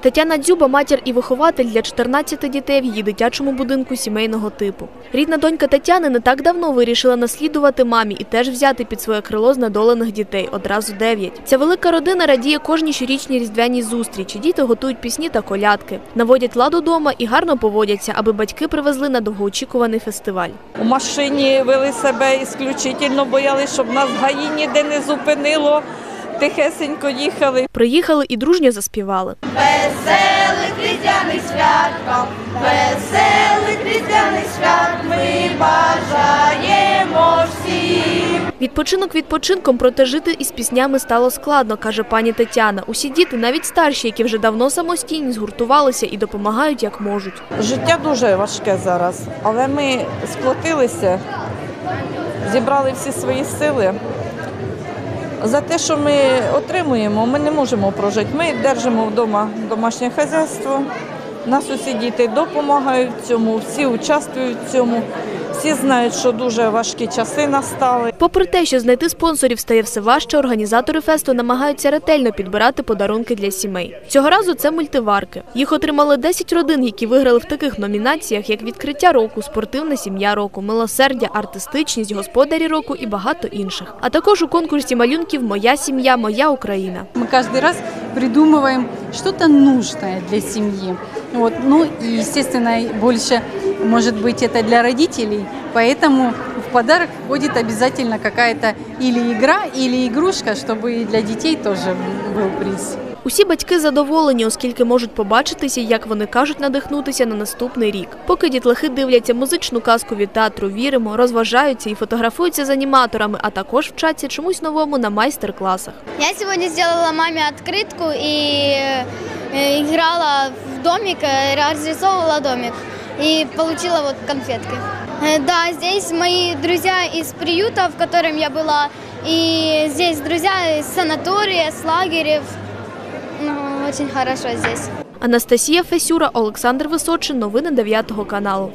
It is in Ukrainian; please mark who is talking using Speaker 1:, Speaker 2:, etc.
Speaker 1: Тетяна Дзюба – матір і вихователь для 14 дітей в її дитячому будинку сімейного типу. Рідна донька Тетяни не так давно вирішила наслідувати мамі і теж взяти під своє крило знедолених дітей, одразу дев'ять. Ця велика родина радіє кожній щорічній різдвяній зустрічі. Діти готують пісні та колядки, наводять лад удома і гарно поводяться, аби батьки привезли на довгоочікуваний фестиваль.
Speaker 2: У машині вели себе ісключительно, боялися, щоб нас гаї ніде не зупинило. Тихесенько їхали.
Speaker 1: Приїхали і дружньо заспівали.
Speaker 3: Веселих різдвяних свят вам, веселих різдвяних свят ми бажаємо всім.
Speaker 1: Відпочинок відпочинком, проте жити із піснями стало складно, каже пані Тетяна. Усі діти, навіть старші, які вже давно самостійні, згуртувалися і допомагають як можуть.
Speaker 2: Життя дуже важке зараз, але ми сплотилися, зібрали всі свої сили. За те, що ми отримуємо, ми не можемо прожити. Ми держимо вдома домашнє хазяйство. Нас усі діти допомагають в цьому, всі участвують в цьому, всі знають, що дуже важкі часи настали.
Speaker 1: Попри те, що знайти спонсорів стає все важче, організатори фесту намагаються ретельно підбирати подарунки для сімей. Цього разу це мультиварки. Їх отримали 10 родин, які виграли в таких номінаціях, як відкриття року, спортивна сім'я року, милосердя, артистичність, господарі року і багато інших. А також у конкурсі малюнків Моя сім'я, моя Україна.
Speaker 4: Мы каждый раз придумываем что-то нужное для семьи. Вот. Ну и, естественно, больше, может быть, это для родителей, поэтому в подарок входит обязательно какая-то или игра, или игрушка, чтобы и для детей тоже был приз.
Speaker 1: Усі батьки задоволені, оскільки можуть побачитися, як вони кажуть, надихнутися на наступний рік. Поки дітлахи дивляться музичну казку від театру Віримо, розважаються і фотографуються з аніматорами, а також вчаться чомусь новому на майстер-класах.
Speaker 5: Я сегодня сделала маме открытку и э, играла в домик, э, разрисовывала домик и получила вот конфетки. Э, Да, здесь мои друзья из приюта, в котором я была, и здесь друзья из санатория, с лагерев. Ну, очень хорошо здесь.
Speaker 1: Анастасія Фесюра, Олександр Височин. Новини 9 каналу.